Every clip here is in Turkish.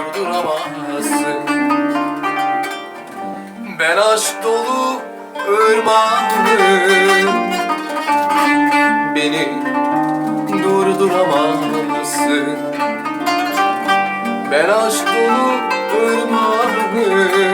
durduramazsın. Ben aşk dolu ırmağım Beni durduramazsın. Ben aşk dolu ırmağım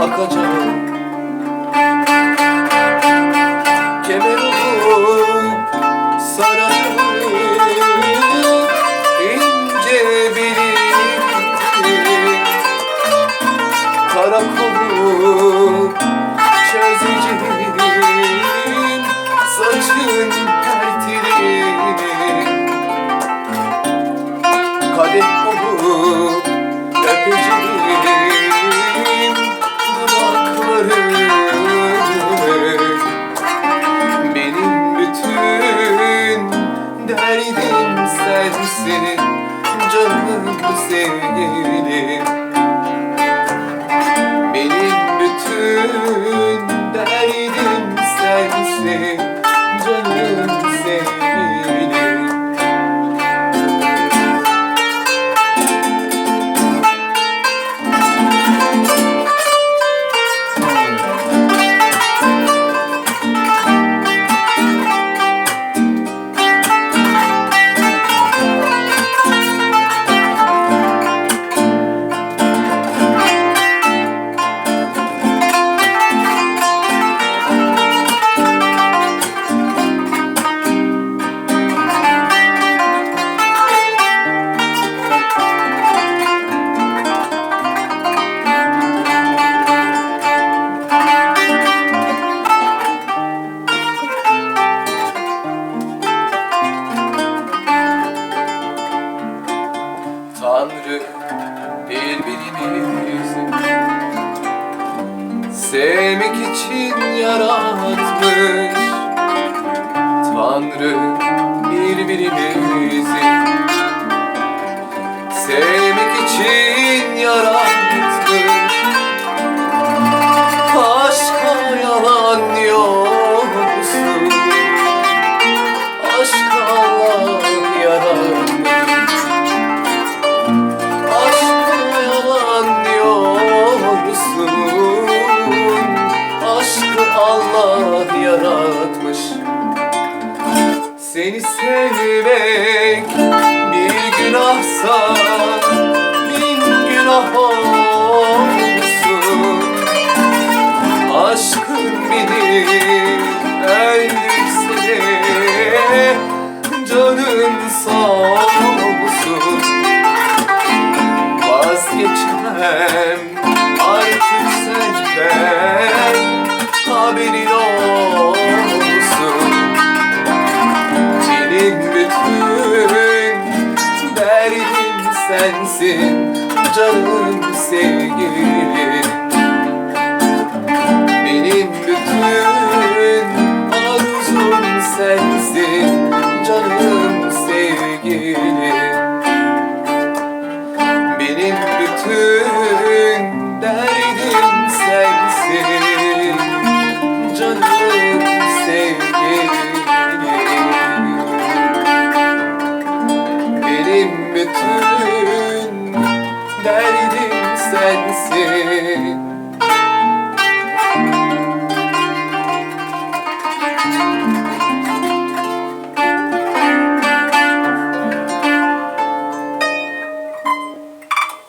akacak sensin canım sevgilim Benim bütün derdim sensin canım sevgilim sevmek için yaratmış. Tanrı birbirimizi Seni sevmek bir günahsa Bin günah olsun. Aşkın beni öldürse de Canın sağ olsun. Vazgeçemem artık senden Haberin olsun Derdimin bütün Derdim sensin Canım sevgilim. Benim bütün Arzum sensin Canım sevgilim. Benim bütün